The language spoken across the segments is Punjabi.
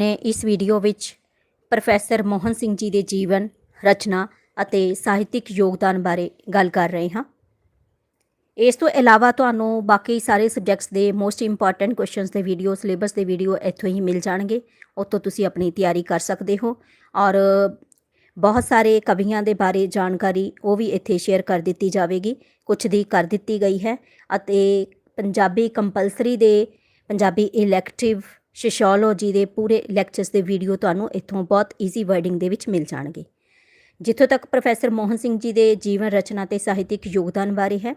ਨੇ ਇਸ ਵੀਡੀਓ ਵਿੱਚ ਪ੍ਰੋਫੈਸਰ ਮੋਹਨ ਸਿੰਘ ਜੀ ਦੇ ਜੀਵਨ, ਰਚਨਾ ਅਤੇ ਸਾਹਿਤਿਕ ਯੋਗਦਾਨ ਬਾਰੇ ਗੱਲ ਕਰ ਰਹੇ ਹਾਂ। ਇਸ ਤੋਂ ਇਲਾਵਾ ਤੁਹਾਨੂੰ ਬਾਕੀ ਸਾਰੇ ਸਬਜੈਕਟਸ ਦੇ ਮੋਸਟ ਇੰਪੋਰਟੈਂਟ ਕੁਐਸਚਨਸ ਦੇ ਵੀਡੀਓ ਸਿਲੇਬਸ ਦੇ ਵੀਡੀਓ ਇੱਥੋਂ ਹੀ ਮਿਲ ਜਾਣਗੇ। ਉੱਥੋਂ ਤੁਸੀਂ ਆਪਣੀ ਤਿਆਰੀ ਕਰ ਸਕਦੇ ਹੋ ਔਰ ਬਹੁਤ ਸਾਰੇ ਕਵੀਆਂ ਦੇ ਬਾਰੇ ਜਾਣਕਾਰੀ ਉਹ ਵੀ ਇੱਥੇ ਸ਼ੇਅਰ ਕਰ ਦਿੱਤੀ ਜਾਵੇਗੀ। ਕੁਝ ਦੀ ਕਰ ਦਿੱਤੀ ਗਈ ਹੈ ਅਤੇ ਪੰਜਾਬੀ ਕੰਪਲਸਰੀ ਦੇ ਪੰਜਾਬੀ ਇਲੈਕਟਿਵ ਸੋਸ਼ੀਓਲੋਜੀ ਦੇ ਪੂਰੇ ਲੈਕਚਰਸ ਦੇ ਵੀਡੀਓ ਤੁਹਾਨੂੰ ਇੱਥੋਂ ਬਹੁਤ ਈਜ਼ੀ ਵਰਡਿੰਗ ਦੇ ਵਿੱਚ ਮਿਲ ਜਾਣਗੇ। ਜਿੱਥੋਂ ਤੱਕ ਪ੍ਰੋਫੈਸਰ ਮੋਹਨ ਸਿੰਘ ਜੀ ਦੇ ਜੀਵਨ ਰਚਨਾ ਤੇ ਸਾਹਿਤਿਕ ਯੋਗਦਾਨ ਬਾਰੇ ਹੈ,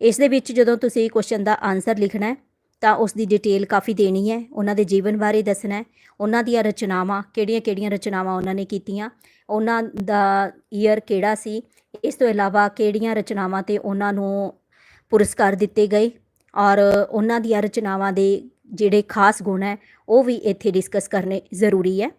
ਇਸ ਦੇ ਵਿੱਚ ਜਦੋਂ ਤੁਸੀਂ ਕੁਐਸਚਨ ਦਾ ਆਨਸਰ ਲਿਖਣਾ ਹੈ, ਤਾਂ ਉਸ ਦੀ ਡਿਟੇਲ ਕਾਫੀ ਦੇਣੀ ਹੈ, ਉਹਨਾਂ ਦੇ ਜੀਵਨ ਬਾਰੇ ਦੱਸਣਾ ਹੈ, ਉਹਨਾਂ ਦੀਆਂ ਰਚਨਾਵਾਂ, ਕਿਹੜੀਆਂ-ਕਿਹੜੀਆਂ ਰਚਨਾਵਾਂ ਉਹਨਾਂ ਨੇ ਕੀਤੀਆਂ, ਉਹਨਾਂ ਦਾ ਈਅਰ ਕਿਹੜਾ ਸੀ, ਇਸ ਤੋਂ ਇਲਾਵਾ ਕਿਹੜੀਆਂ ਰਚਨਾਵਾਂ ਤੇ ਉਹਨਾਂ ਨੂੰ ਪੁਰਸਕਾਰ ਦਿੱਤੇ ਗਏ ਔਰ ਉਹਨਾਂ ਦੀਆਂ ਰਚਨਾਵਾਂ ਦੇ ਜਿਹੜੇ ਖਾਸ ਗੁਣ ਹੈ ਉਹ ਵੀ ਇੱਥੇ ਡਿਸਕਸ ਕਰਨੇ ਜ਼ਰੂਰੀ ਹੈ।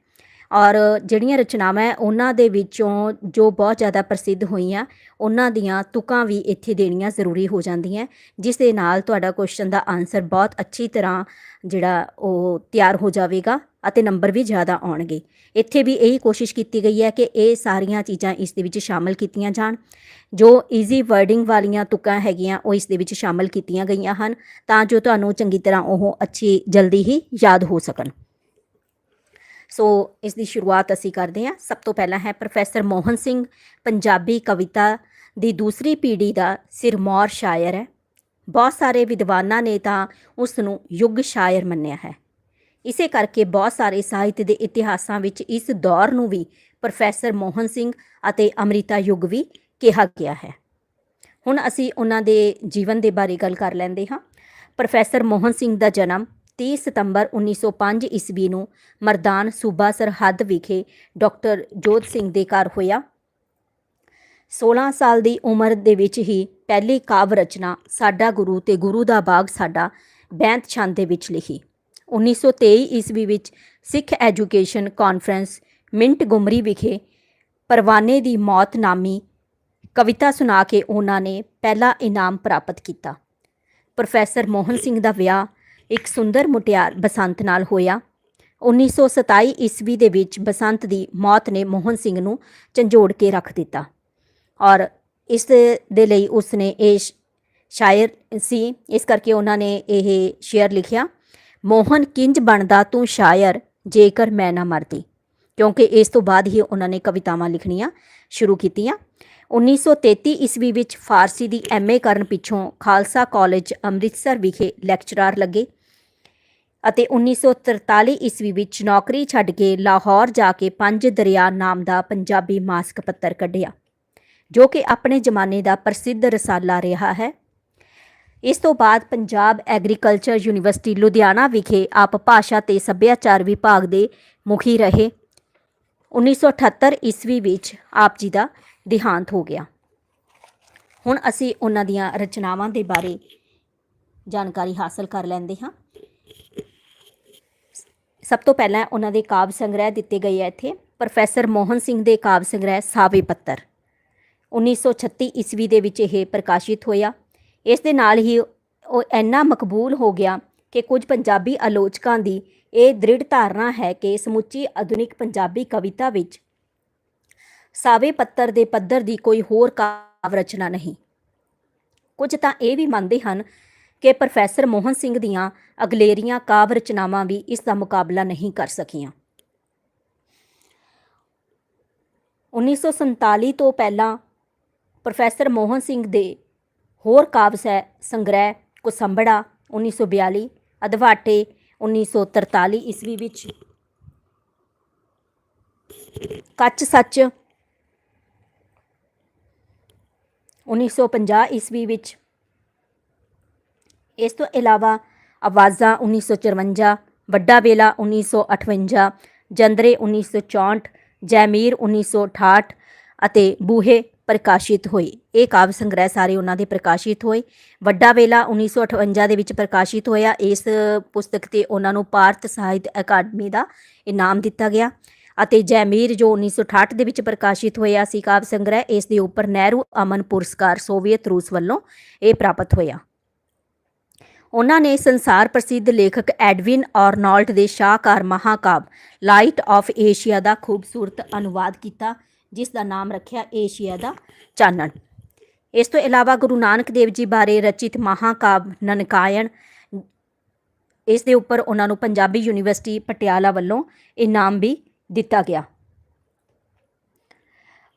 ਔਰ ਜਿਹੜੀਆਂ ਰਚਨਾਵਾਂ ਉਹਨਾਂ ਦੇ ਵਿੱਚੋਂ ਜੋ ਬਹੁਤ ਜ਼ਿਆਦਾ ਪ੍ਰਸਿੱਧ ਹੋਈਆਂ, ਉਹਨਾਂ ਦੀਆਂ ਤੁਕਾਂ ਵੀ ਇੱਥੇ ਦੇਣੀਆਂ ਜ਼ਰੂਰੀ ਹੋ ਜਾਂਦੀਆਂ ਜਿਸ ਦੇ ਨਾਲ ਤੁਹਾਡਾ ਕੁਐਸਚਨ ਦਾ ਆਨਸਰ ਬਹੁਤ ਅੱਛੀ ਤਰ੍ਹਾਂ ਜਿਹੜਾ ਉਹ ਤਿਆਰ ਹੋ ਜਾਵੇਗਾ ਅਤੇ ਨੰਬਰ ਵੀ ਜ਼ਿਆਦਾ ਆਉਣਗੇ। ਇੱਥੇ ਵੀ ਇਹੀ ਕੋਸ਼ਿਸ਼ ਕੀਤੀ ਗਈ ਹੈ ਕਿ ਇਹ ਸਾਰੀਆਂ ਚੀਜ਼ਾਂ ਇਸ ਦੇ ਵਿੱਚ ਸ਼ਾਮਲ ਕੀਤੀਆਂ ਜਾਣ। ਜੋ ਈਜ਼ੀ ਵਰਡਿੰਗ ਵਾਲੀਆਂ ਤੁਕਾਂ ਹੈਗੀਆਂ, ਉਹ ਇਸ ਦੇ ਵਿੱਚ ਸ਼ਾਮਲ ਕੀਤੀਆਂ ਗਈਆਂ ਹਨ, ਤਾਂ ਜੋ ਤੁਹਾਨੂੰ ਚੰਗੀ ਤਰ੍ਹਾਂ ਉਹ ਅੱਛੀ, ਜਲਦੀ ਹੀ ਯਾਦ ਹੋ ਸਕਣ। ਸੋ ਇਸ ਦੀ ਸ਼ੁਰੂਆਤ ਅਸੀਂ ਕਰਦੇ ਹਾਂ। ਸਭ ਤੋਂ ਪਹਿਲਾਂ ਹੈ ਪ੍ਰੋਫੈਸਰ ਮੋਹਨ ਸਿੰਘ, ਪੰਜਾਬੀ ਕਵਿਤਾ ਦੀ ਦੂਸਰੀ ਪੀੜ੍ਹੀ ਦਾ ਸਿਰਮੌਰ ਸ਼ਾਇਰ ਹੈ। ਬਹੁਤ ਸਾਰੇ ਵਿਦਵਾਨਾਂ ਨੇ ਤਾਂ ਉਸ ਨੂੰ ਯੁੱਗ ਸ਼ਾਇਰ ਮੰਨਿਆ ਹੈ। ਇਸੇ ਕਰਕੇ ਬਹੁਤ ਸਾਰੇ ਸਾਹਿਤ ਦੇ ਇਤਿਹਾਸਾਂ ਵਿੱਚ ਇਸ ਦੌਰ ਨੂੰ ਵੀ ਪ੍ਰੋਫੈਸਰ ਮੋਹਨ ਸਿੰਘ ਅਤੇ ਅਮ੍ਰਿਤਾ ਯੁੱਗ ਵੀ ਕਿਹਾ ਗਿਆ ਹੈ। ਹੁਣ ਅਸੀਂ ਉਹਨਾਂ ਦੇ ਜੀਵਨ ਦੇ ਬਾਰੇ ਗੱਲ ਕਰ ਲੈਂਦੇ ਹਾਂ। ਪ੍ਰੋਫੈਸਰ ਮੋਹਨ ਸਿੰਘ ਦਾ ਜਨਮ 30 ਸਤੰਬਰ 1905 ਈਸਵੀ ਨੂੰ ਮਰਦਾਨ ਸੂਬਾ ਸਰਹੱਦ ਵਿਖੇ ਡਾਕਟਰ ਜੋਤ ਸਿੰਘ ਦੇ ਘਰ ਹੋਇਆ। 16 ਸਾਲ ਦੀ ਉਮਰ ਦੇ ਵਿੱਚ ਹੀ ਪਹਿਲੀ ਕਾਵ ਰਚਨਾ ਸਾਡਾ ਗੁਰੂ ਤੇ ਗੁਰੂ ਦਾ ਬਾਗ ਸਾਡਾ ਬੈਂਤ ਛੰਦ ਦੇ ਵਿੱਚ ਲਿਖੀ। 1923 ਈਸਵੀ ਵਿੱਚ Sikh education conference Montgomery ਵਿਖੇ ਪਰਵਾਨੇ ਦੀ ਮੌਤ ਨਾਮੀ ਕਵਿਤਾ ਸੁਣਾ ਕੇ ਉਹਨਾਂ ਨੇ ਪਹਿਲਾ ਇਨਾਮ ਪ੍ਰਾਪਤ ਕੀਤਾ। ਪ੍ਰੋਫੈਸਰ ਮੋਹਨ ਸਿੰਘ ਦਾ ਵਿਆਹ ਇੱਕ ਸੁੰਦਰ ਮੁਟਿਆਰ ਬਸੰਤ ਨਾਲ ਹੋਇਆ। 1927 ਈਸਵੀ ਦੇ ਵਿੱਚ ਬਸੰਤ ਦੀ ਮੌਤ ਨੇ ਮੋਹਨ ਸਿੰਘ ਨੂੰ ਝੰਜੋੜ ਕੇ ਰੱਖ ਦਿੱਤਾ ਔਰ ਇਸ ਦੇ ਲਈ ਉਸਨੇ ਇਹ ਸ਼ਾਇਰ ਸੀ। ਇਸ ਕਰਕੇ ਉਹਨਾਂ ਨੇ ਇਹ ਸ਼ੇਅਰ ਲਿਖਿਆ, ਮੋਹਨ ਕਿੰਜ ਬਣਦਾ ਤੂੰ ਸ਼ਾਇਰ ਜੇਕਰ ਮੈਂ ਨਾ ਮਰਦੀ? ਕਿਉਂਕਿ ਇਸ ਤੋਂ ਬਾਅਦ ਹੀ ਉਹਨਾਂ ਨੇ ਕਵਿਤਾਵਾਂ ਲਿਖਣੀਆਂ ਸ਼ੁਰੂ ਕੀਤੀਆਂ। 1933 ਈਸਵੀ ਵਿੱਚ ਫਾਰਸੀ ਦੀ ਐਮਏ ਕਰਨ ਪਿੱਛੋਂ ਖਾਲਸਾ ਕਾਲਜ ਅੰਮ੍ਰਿਤਸਰ ਵਿਖੇ ਲੈਕਚਰਰ ਲੱਗੇ। ਅਤੇ 1943 ਈਸਵੀ ਵਿੱਚ ਨੌਕਰੀ ਛੱਡ ਕੇ ਲਾਹੌਰ ਜਾ ਕੇ ਪੰਜ ਦਰਿਆ ਨਾਮ ਦਾ ਪੰਜਾਬੀ ਮਾਸਕ ਪੱਤਰ ਕੱਢਿਆ, ਜੋ ਕਿ ਆਪਣੇ ਜ਼ਮਾਨੇ ਦਾ ਪ੍ਰਸਿੱਧ ਰਸਾਲਾ ਰਿਹਾ ਹੈ। ਇਸ ਤੋਂ ਬਾਅਦ ਪੰਜਾਬ ਐਗਰੀਕਲਚਰ ਯੂਨੀਵਰਸਿਟੀ ਲੁਧਿਆਣਾ ਵਿਖੇ ਆਪ ਭਾਸ਼ਾ ਤੇ ਸੱਭਿਆਚਾਰ ਵਿਭਾਗ ਦੇ ਮੁਖੀ ਰਹੇ। 1978 ਈਸਵੀ ਵਿੱਚ ਆਪ ਜੀ ਦਾ ਦੇਹਾਂਤ ਹੋ ਗਿਆ। ਹੁਣ ਅਸੀਂ ਉਹਨਾਂ ਦੀਆਂ ਰਚਨਾਵਾਂ ਦੇ ਬਾਰੇ ਜਾਣਕਾਰੀ ਹਾਸਲ ਕਰ ਲੈਂਦੇ ਹਾਂ। ਸਭ ਤੋਂ ਪਹਿਲਾਂ ਉਹਨਾਂ ਦੇ ਕਾਵਿ ਸੰਗ੍ਰਹਿ ਦਿੱਤੇ ਗਏ ਆ ਇੱਥੇ। ਪ੍ਰੋਫੈਸਰ ਮੋਹਨ ਸਿੰਘ ਦੇ ਕਾਵਿ ਸੰਗ੍ਰਹਿ ਸਾਵੇ ਪੱਤਰ। 1936 ਈਸਵੀ ਦੇ ਵਿੱਚ ਇਹ ਪ੍ਰਕਾਸ਼ਿਤ ਹੋਇਆ। ਇਸ ਦੇ ਨਾਲ ਹੀ ਉਹ ਇੰਨਾ ਮਕਬੂਲ ਹੋ ਗਿਆ ਕਿ ਕੁਝ ਪੰਜਾਬੀ ਆਲੋਚਕਾਂ ਦੀ ਇਹ ਦ੍ਰਿੜ ਧਾਰਨਾ ਹੈ ਕਿ ਸਮੁੱਚੀ ਆਧੁਨਿਕ ਪੰਜਾਬੀ ਕਵਿਤਾ ਵਿੱਚ ਸਾਵੇ ਪੱਤਰ ਦੇ ਪੱਧਰ ਦੀ ਕੋਈ ਹੋਰ ਕਾਵ ਰਚਨਾ ਨਹੀਂ। ਕੁਝ ਤਾਂ ਇਹ ਵੀ ਮੰਨਦੇ ਹਨ ਕਿ ਪ੍ਰੋਫੈਸਰ ਮੋਹਨ ਸਿੰਘ ਦੀਆਂ ਅਗਲੇਰੀਆਂ ਕਾਵਿ ਰਚਨਾਵਾਂ ਵੀ ਇਸ ਦਾ ਮੁਕਾਬਲਾ ਨਹੀਂ ਕਰ ਸਕੀਆਂ। 1947 ਤੋਂ ਪਹਿਲਾਂ ਪ੍ਰੋਫੈਸਰ ਮੋਹਨ ਸਿੰਘ ਦੇ ਹੋਰ ਕਾਵਿ ਸੈ ਸੰਗ੍ਰਹਿ ਕੁਸੰਬੜਾ 1942 ਅਧਵਾਟੇ 1943 ਈਸਵੀ ਵਿੱਚ ਕੱਚ ਸੱਚ 1950 ਈਸਵੀ ਵਿੱਚ ਇਸ ਤੋਂ ਇਲਾਵਾ ਆਵਾਜ਼ਾਂ 1954 ਵੱਡਾ ਵੇਲਾ 1958 ਜੰਦਰੇ 1964 ਜੈਮੀਰ 1968 ਅਤੇ ਬੂਹੇ ਪ੍ਰਕਾਸ਼ਿਤ ਹੋਏ। ਇਹ ਕਾਵਿ ਸੰਗ੍ਰਹਿ ਸਾਰੇ ਉਹਨਾਂ ਦੇ ਪ੍ਰਕਾਸ਼ਿਤ ਹੋਏ। ਵੱਡਾ ਵੇਲਾ 1958 ਦੇ ਵਿੱਚ ਪ੍ਰਕਾਸ਼ਿਤ ਹੋਇਆ। ਇਸ ਪੁਸਤਕ ਤੇ ਉਹਨਾਂ ਨੂੰ ਭਾਰਤ ਸਾਹਿਤ ਅਕਾਦਮੀ ਦਾ ਇਨਾਮ ਦਿੱਤਾ ਗਿਆ ਅਤੇ ਜੈਮੀਰ ਜੋ 1968 ਦੇ ਵਿੱਚ ਪ੍ਰਕਾਸ਼ਿਤ ਹੋਇਆ ਸੀ ਕਾਵਿ ਸੰਗ੍ਰਹਿ, ਇਸ ਦੇ ਉੱਪਰ ਨਹਿਰੂ ਅਮਨ ਪੁਰਸਕਾਰ ਸੋਵੀਅਤ ਰੂਸ ਵੱਲੋਂ ਇਹ ਪ੍ਰਾਪਤ ਹੋਇਆ। ਉਹਨਾਂ ਨੇ ਸੰਸਾਰ ਪ੍ਰਸਿੱਧ ਲੇਖਕ ਐਡਵਿਨ ਆਰਨੋਲਡ ਦੇ ਸ਼ਾਹਕਾਰ ਮਹਾਕਾਵ ਲਾਈਟ ਆਫ ਏਸ਼ੀਆ ਦਾ ਖੂਬਸੂਰਤ ਅਨੁਵਾਦ ਕੀਤਾ, ਜਿਸ ਦਾ ਨਾਮ ਰੱਖਿਆ ਏਸ਼ੀਆ ਦਾ ਚਾਨਣ। ਇਸ ਤੋਂ ਇਲਾਵਾ ਗੁਰੂ ਨਾਨਕ ਦੇਵ ਜੀ ਬਾਰੇ ਰਚਿਤ ਮਹਾਕਾਵ ਨਨਕਾਇਣ, ਇਸ ਦੇ ਉੱਪਰ ਉਹਨਾਂ ਨੂੰ ਪੰਜਾਬੀ ਯੂਨੀਵਰਸਿਟੀ ਪਟਿਆਲਾ ਵੱਲੋਂ ਇਨਾਮ ਵੀ ਦਿੱਤਾ ਗਿਆ।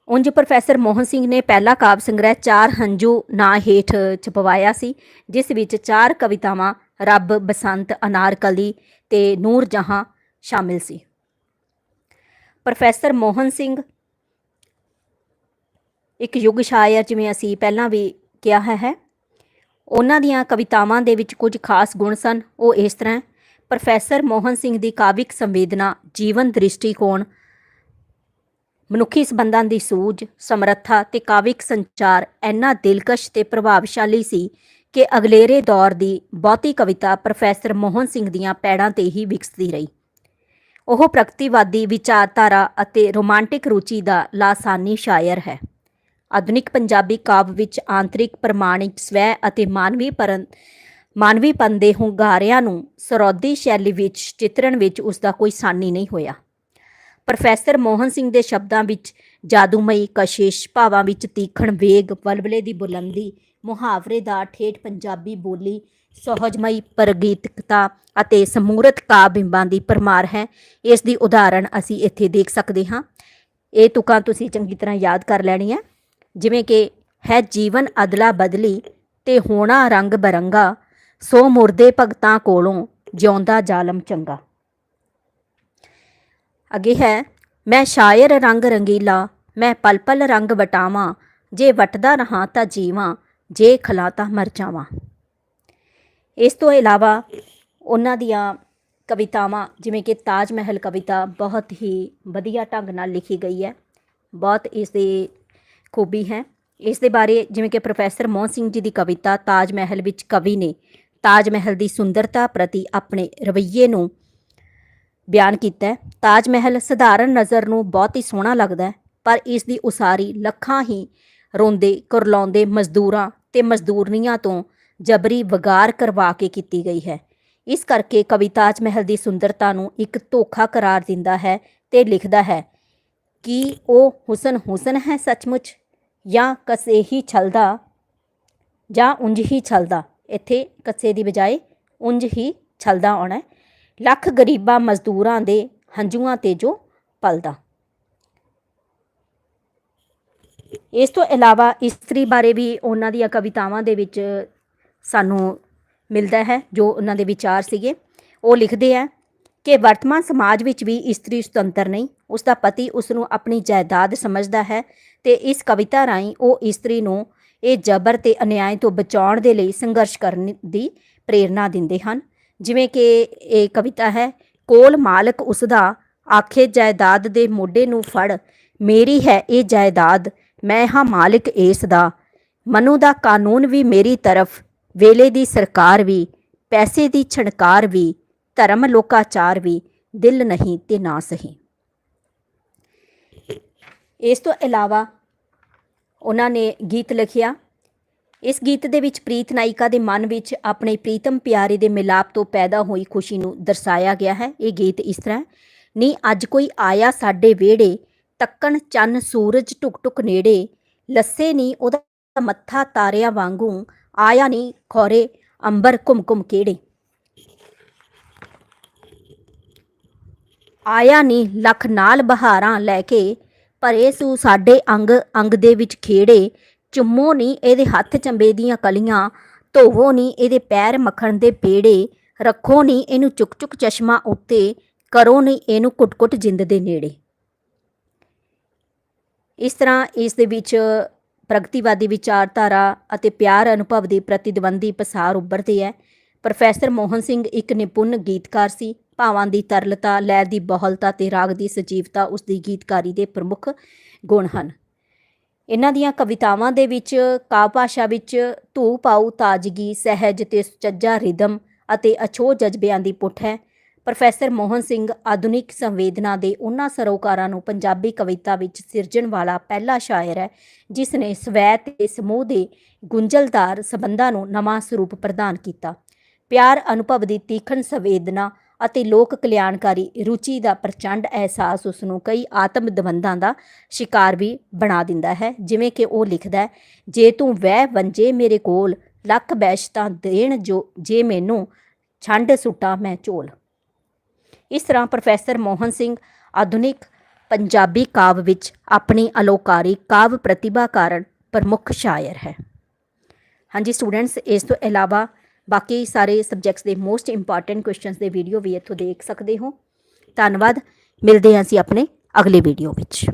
ਉਂਝ ਪ੍ਰੋਫੈਸਰ ਮੋਹਨ ਸਿੰਘ ਨੇ ਪਹਿਲਾ ਕਾਵਿ ਸੰਗ੍ਰਹਿ ਚਾਰ ਹੰਝੂ ਨਾਂ ਹੇਠ ਛਪਵਾਇਆ ਸੀ, ਜਿਸ ਵਿੱਚ ਚਾਰ ਕਵਿਤਾਵਾਂ ਰੱਬ, ਬਸੰਤ ਅਨਾਰਕਲੀ ਤੇ ਨੂਰ ਜਹਾਂ ਸ਼ਾਮਿਲ ਸੀ। ਪ੍ਰੋਫੈਸਰ ਮੋਹਨ ਸਿੰਘ, ਇੱਕ ਯੁੱਗ ਸ਼ਾਇਰ ਜਿਵੇਂ ਅਸੀਂ ਪਹਿਲਾਂ ਵੀ ਕਿਹਾ ਹੈ ਉਹਨਾਂ ਦੀਆਂ ਕਵਿਤਾਵਾਂ ਦੇ ਵਿੱਚ ਕੁਝ ਖਾਸ ਗੁਣ ਸਨ। ਉਹ ਇਸ ਤਰ੍ਹਾਂ ਪ੍ਰੋਫੈਸਰ ਮੋਹਨ ਸਿੰਘ ਦੀ ਕਾਵਿਕ ਸੰਵੇਦਨਾ ਜੀਵਨ ਦ੍ਰਿਸ਼ਟੀਕੋਣ ਮਨੁੱਖੀ ਸਬੰਧਾਂ ਦੀ ਸੂਝ, ਸਮਰੱਥਾ ਤੇ ਕਾਵਿਕ ਸੰਚਾਰ ਇੰਨਾ ਦਿਲਕਸ਼ ਤੇ ਪ੍ਰਭਾਵਸ਼ਾਲੀ ਸੀ ਕਿ ਅਗਲੇਰੇ ਦੌਰ ਦੀ ਬਹੁਤੀ ਕਵਿਤਾ ਪ੍ਰੋਫੈਸਰ ਮੋਹਨ ਸਿੰਘ ਦੀਆਂ ਪੈੜਾਂ ਤੇ ਹੀ ਵਿਕਸਦੀ ਰਹੀ। ਉਹ ਪ੍ਰਗਤੀਵਾਦੀ ਵਿਚਾਰਧਾਰਾ ਅਤੇ ਰੋਮਾਂਟਿਕ ਰੁਚੀ ਦਾ ਲਾਸਾਨੀ ਸ਼ਾਇਰ ਹੈ। ਆਧੁਨਿਕ ਪੰਜਾਬੀ ਕਾਵਿ ਵਿੱਚ ਆਂਤਰਿਕ, ਪ੍ਰਮਾਣਿਕ, ਸਵੈ ਅਤੇ ਮਾਨਵੀਪਰਨ ਮਾਨਵੀਪਨ ਦੇ ਹੁੰਗਾਰਿਆਂ ਨੂੰ ਸਰੋਦੀ ਸ਼ੈਲੀ ਵਿੱਚ ਚਿਤਰਣ ਵਿੱਚ ਉਸ ਦਾ ਕੋਈ ਸਾਨੀ ਨਹੀਂ ਹੋਇਆ। ਪ੍ਰੋਫੈਸਰ ਮੋਹਨ ਸਿੰਘ ਦੇ ਸ਼ਬਦਾਂ ਵਿੱਚ ਜਾਦੂਮਈ ਕਸ਼ਿਸ਼ ਭਾਵਾਂ ਵਿੱਚ ਤੀਖਣ ਵੇਗ ਵਲਵਲੇ ਦੀ ਬੁਲੰਦੀ, ਮੁਹਾਵਰੇ ਦਾ ਠੇਠ ਪੰਜਾਬੀ ਬੋਲੀ, ਸਹਜਮਈ ਪ੍ਰਗੀਤਕਤਾ ਅਤੇ ਸਮੂਰਤ ਕਾਬਿੰਬਾਂ ਦੀ ਪਰਮਾਰ ਹੈ। ਇਸ ਦੀ ਉਦਾਹਰਣ ਅਸੀਂ ਇੱਥੇ ਦੇਖ ਸਕਦੇ ਹਾਂ। ਇਹ ਤੁਕਾਂ ਤੁਸੀਂ ਚੰਗੀ ਤਰ੍ਹਾਂ ਯਾਦ ਕਰ ਲੈਣੀ ਹੈ। ਜਿਵੇਂ ਕਿ, ਹੈ ਜੀਵਨ ਅਦਲਾ ਬਦਲੀ ਤੇ ਹੋਣਾ ਰੰਗ ਬਰੰਗਾ, ਸੋ ਮੁਰਦੇ ਭਗਤਾਂ ਕੋਲੋਂ ਜਿਉਂਦਾ ਜ਼ਾਲਮ ਚੰਗਾ। ਅੱਗੇ ਹੈ, ਮੈਂ ਸ਼ਾਇਰ ਰੰਗ ਰੰਗੀਲਾ, ਮੈਂ ਪਲ ਪਲ ਰੰਗ ਵਟਾਵਾਂ, ਜੇ ਵਟਦਾ ਰਹਾ ਤਾਂ ਜੀਵਾਂ, ਜੇ ਖਲਾ ਤਾਂ ਮਰ ਜਾਵਾਂ। ਇਸ ਤੋਂ ਇਲਾਵਾ ਉਹਨਾਂ ਦੀਆਂ ਕਵਿਤਾਵਾਂ, ਜਿਵੇਂ ਕਿ ਤਾਜ ਮਹਿਲ ਕਵਿਤਾ ਬਹੁਤ ਹੀ ਵਧੀਆ ਢੰਗ ਨਾਲ ਲਿਖੀ ਗਈ ਹੈ, ਬਹੁਤ ਇਸ ਦੀ ਖੂਬੀ ਹੈ। ਇਸ ਦੇ ਬਾਰੇ ਜਿਵੇਂ ਕਿ ਪ੍ਰੋਫੈਸਰ ਮੋਹਨ ਸਿੰਘ ਜੀ ਦੀ ਕਵਿਤਾ ਤਾਜ ਮਹਿਲ ਵਿੱਚ ਕਵੀ ਨੇ, ਤਾਜ ਮਹਿਲ ਦੀ ਸੁੰਦਰਤਾ ਪ੍ਰਤੀ ਆਪਣੇ ਰਵੱਈਏ ਨੂੰ ਬਿਆਨ ਕੀਤਾ ਹੈ। ਤਾਜ ਮਹਿਲ ਸਧਾਰਨ ਨਜ਼ਰ ਨੂੰ ਬਹੁਤ ਹੀ ਸੋਹਣਾ ਲੱਗਦਾ ਹੈ, ਪਰ ਇਸ ਦੀ ਉਸਾਰੀ ਲੱਖਾਂ ਹੀ ਰੋਂਦੇ, ਕੁਰਲਾਉਂਦੇ ਮਜ਼ਦੂਰਾਂ ਤੇ ਮਜ਼ਦੂਰਨੀਆਂ ਤੋਂ ਜਬਰੀ ਵਗਾਰ ਕਰਵਾ ਕੇ ਕੀਤੀ ਗਈ ਹੈ। ਇਸ ਕਰਕੇ ਕਵੀ ਤਾਜ ਮਹਿਲ ਦੀ ਸੁੰਦਰਤਾ ਨੂੰ ਇੱਕ ਧੋਖਾ ਕਰਾਰ ਦਿੰਦਾ ਹੈ ਤੇ ਲਿਖਦਾ ਹੈ, ਕਿ ਉਹ ਹੁਸਨ ਹੁਸਨ ਹੈ ਸੱਚਮੁੱਚ? ਜਾਂ ਕਸੇ ਹੀ ਛਲਦਾ? ਜਾਂ ਉਂਝ ਹੀ ਛਲਦਾ? ਇੱਥੇ ਕਸੇ ਦੀ ਬਜਾਏ, ਉਂਝ ਹੀ ਛਲਦਾ ਆਉਣਾ ਲੱਖ ਗਰੀਬਾਂ ਮਜ਼ਦੂਰਾਂ ਦੇ ਹੰਝੂਆਂ ਤੇ ਜੋ ਪਲਦਾ। ਇਸ ਤੋਂ ਇਲਾਵਾ ਇਸਤਰੀ ਬਾਰੇ ਵੀ ਉਹਨਾਂ ਦੀਆਂ ਕਵਿਤਾਵਾਂ ਦੇ ਵਿੱਚ ਸਾਨੂੰ ਮਿਲਦਾ ਹੈ, ਜੋ ਉਹਨਾਂ ਦੇ ਵਿਚਾਰ ਸੀਗੇ। ਉਹ ਲਿਖਦੇ ਆ ਕਿ ਵਰਤਮਾਨ ਸਮਾਜ ਵਿੱਚ ਵੀ ਇਸਤਰੀ ਸੁਤੰਤਰ ਨਹੀਂ, ਉਸ ਦਾ ਪਤੀ ਉਸ ਨੂੰ ਆਪਣੀ ਜਾਇਦਾਦ ਸਮਝਦਾ ਹੈ ਤੇ ਇਸ ਕਵਿਤਾ ਰਾਹੀਂ ਉਹ ਇਸਤਰੀ ਨੂੰ ਇਹ ਜ਼ਬਰ ਤੇ ਅਨਿਆਏ ਤੋਂ ਬਚਾਉਣ ਦੇ ਲਈ ਸੰਘਰਸ਼ ਕਰਨ ਦੀ ਪ੍ਰੇਰਣਾ ਦਿੰਦੇ ਹਨ। ਜਿਵੇਂ ਕਿ ਇਹ ਕਵਿਤਾ ਹੈ, ਕੋਲ ਮਾਲਕ ਉਸਦਾ ਆਖੇ ਜਾਇਦਾਦ ਦੇ ਮੋਢੇ ਨੂੰ ਫੜ, ਮੇਰੀ ਹੈ ਇਹ ਜਾਇਦਾਦ, ਮੈਂ ਹਾਂ ਮਾਲਕ ਇਸ ਦਾ। ਮਨੂ ਦਾ ਕਾਨੂੰਨ ਵੀ ਮੇਰੀ ਤਰਫ, ਵੇਲੇ ਦੀ ਸਰਕਾਰ ਵੀ, ਪੈਸੇ ਦੀ ਛਣਕਾਰ ਵੀ, ਧਰਮ ਲੋਕਾਚਾਰ ਵੀ, ਦਿਲ ਨਹੀਂ ਤੇ ਨਾ ਸਹੀ। ਇਸ ਤੋਂ ਇਲਾਵਾ ਉਹਨਾਂ ਨੇ ਗੀਤ ਲਿਖਿਆ ਇਸ ਗੀਤ ਦੇ ਵਿੱਚ ਪ੍ਰੀਤ ਨਾਇਕਾ ਦੇ ਮਨ ਵਿੱਚ ਆਪਣੇ ਪ੍ਰੀਤਮ ਪਿਆਰੇ ਦੇ ਮਿਲਾਪ ਤੋਂ ਪੈਦਾ ਹੋਈ ਖੁਸ਼ੀ ਨੂੰ ਦਰਸਾਇਆ ਗਿਆ ਹੈ। ਇਹ ਗੀਤ ਇਸ ਤਰ੍ਹਾਂ ਨੀ, ਅੱਜ ਕੋਈ ਆਇਆ ਸਾਡੇ ਵਿਹੜੇ, ਤੱਕਣ ਚੰਨ ਸੂਰਜ ਟੁਕ ਟੁਕ ਨੇੜੇ, ਲੱਸੇ ਨੀ ਉਹਦਾ ਮੱਥਾ ਤਾਰਿਆਂ ਵਾਂਗੂ, ਆਇਆ ਨੀ ਖੋਰੇ ਅੰਬਰ ਘੁੰਮ ਘੁੰਮ ਕਿਹੜੇ। ਆਇਆ ਨੀ ਲੱਖ ਨਾਲ ਬਹਾਰਾਂ ਲੈ ਕੇ, ਭਰੇ ਸੂ ਸਾਡੇ ਅੰਗ ਅੰਗ ਦੇ ਵਿੱਚ ਖੇੜੇ ਚੁੰਮੋ ਨਹੀਂ ਇਹਦੇ ਹੱਥ ਚੰਬੇ ਦੀਆਂ ਕਲੀਆਂ, ਧੋਵੋ ਨਹੀਂ ਇਹਦੇ ਪੈਰ ਮੱਖਣ ਦੇ ਪੇੜੇ, ਰੱਖੋ ਨਹੀਂ ਇਹਨੂੰ ਚੁੱਕ ਚੁੱਕ ਚਸ਼ਮਾ ਉੱਤੇ, ਕਰੋ ਨਹੀਂ ਇਹਨੂੰ ਕੁੱਟ ਕੁੱਟ ਜਿੰਦ ਦੇ ਨੇੜੇ। ਇਸ ਤਰ੍ਹਾਂ ਇਸ ਦੇ ਵਿੱਚ ਪ੍ਰਗਤੀਵਾਦੀ ਵਿਚਾਰਧਾਰਾ ਅਤੇ ਪਿਆਰ ਅਨੁਭਵ ਦੀ ਪ੍ਰਤੀਦਵੰਦੀ ਪਸਾਰ ਉੱਭਰਦੇ ਹੈ ਪ੍ਰੋਫੈਸਰ ਮੋਹਨ ਸਿੰਘ ਇੱਕ ਨਿਪੁੰਨ ਗੀਤਕਾਰ ਸੀ। ਭਾਵਾਂ ਦੀ ਤਰਲਤਾ ਲੈਅ ਦੀ ਬਹੁਲਤਾ ਤੇ ਰਾਗ ਦੀ ਸਜੀਵਤਾ ਉਸ ਦੀ ਗੀਤਕਾਰੀ ਦੇ ਪ੍ਰਮੁੱਖ ਗੁਣ ਹਨ। ਇਹਨਾਂ ਦੀਆਂ ਕਵਿਤਾਵਾਂ ਦੇ ਵਿੱਚ ਕਾਵ ਭਾਸ਼ਾ ਵਿੱਚ ਧੂ ਪਾਉ ਤਾਜ਼ਗੀ ਸਹਿਜ ਤੇ ਸੁਚੱਜਾ ਰਿਦਮ ਅਤੇ ਅਛੋ ਜਜ਼ਬਿਆਂ ਦੀ ਪੁੱਠ ਹੈ। ਪ੍ਰੋਫੈਸਰ ਮੋਹਨ ਸਿੰਘ ਆਧੁਨਿਕ ਸੰਵੇਦਨਾ ਦੇ ਉਹਨਾਂ ਸਰੋਕਾਰਾਂ ਨੂੰ ਪੰਜਾਬੀ ਕਵਿਤਾ ਵਿੱਚ ਸਿਰਜਣ ਵਾਲਾ ਪਹਿਲਾ ਸ਼ਾਇਰ ਹੈ, ਜਿਸ ਨੇ ਸਵੈ ਤੇ ਸਮੂਹ ਦੇ ਗੁੰਝਲਦਾਰ ਸਬੰਧਾਂ ਨੂੰ ਨਵਾਂ ਸਰੂਪ ਪ੍ਰਦਾਨ ਕੀਤਾ। ਪਿਆਰ ਅਨੁਭਵ ਦੀ ਤੀਖਣ ਸੰਵੇਦਨਾ ਅਤੇ ਲੋਕ ਕਲਿਆਣਕਾਰੀ ਰੁਚੀ ਦਾ ਪ੍ਰਚੰਡ ਅਹਿਸਾਸ ਉਸ ਨੂੰ ਕਈ ਆਤਮ ਦਵੰਦਾਂ ਦਾ ਸ਼ਿਕਾਰ ਵੀ ਬਣਾ ਦਿੰਦਾ ਹੈ। ਜਿਵੇਂ ਕਿ ਉਹ ਲਿਖਦਾ ਹੈ, ਜੇ ਤੂੰ ਵਹਿ ਵੰਜੇ ਮੇਰੇ ਕੋਲ, ਲੱਖ ਬੈਸ਼ ਦੇਣ ਜੋ, ਜੇ ਮੈਨੂੰ ਛੰਡ ਸੁੱਟਾਂ ਮੈਂ ਝੋਲ। ਇਸ ਤਰ੍ਹਾਂ ਪ੍ਰੋਫੈਸਰ ਮੋਹਨ ਸਿੰਘ ਆਧੁਨਿਕ ਪੰਜਾਬੀ ਕਾਵ ਵਿੱਚ ਆਪਣੀ ਅਲੋਕਾਰੀ ਕਾਵ ਪ੍ਰਤਿਭਾ ਕਾਰਨ ਪ੍ਰਮੁੱਖ ਸ਼ਾਇਰ ਹੈ। ਹਾਂਜੀ, ਸਟੂਡੈਂਟਸ, ਇਸ ਤੋਂ ਇਲਾਵਾ ਬਾਕੀ ਸਾਰੇ ਸਬਜੈਕਟਸ ਦੇ ਮੋਸਟ ਇੰਪੋਰਟੈਂਟ ਕੁਐਸਚਨਸ ਦੇ ਵੀਡੀਓ ਵੀ ਇੱਥੋਂ ਦੇਖ ਸਕਦੇ ਹੋ। ਧੰਨਵਾਦ। ਮਿਲਦੇ ਹਾਂ ਅਸੀਂ ਆਪਣੇ ਅਗਲੇ ਵੀਡੀਓ ਵਿੱਚ।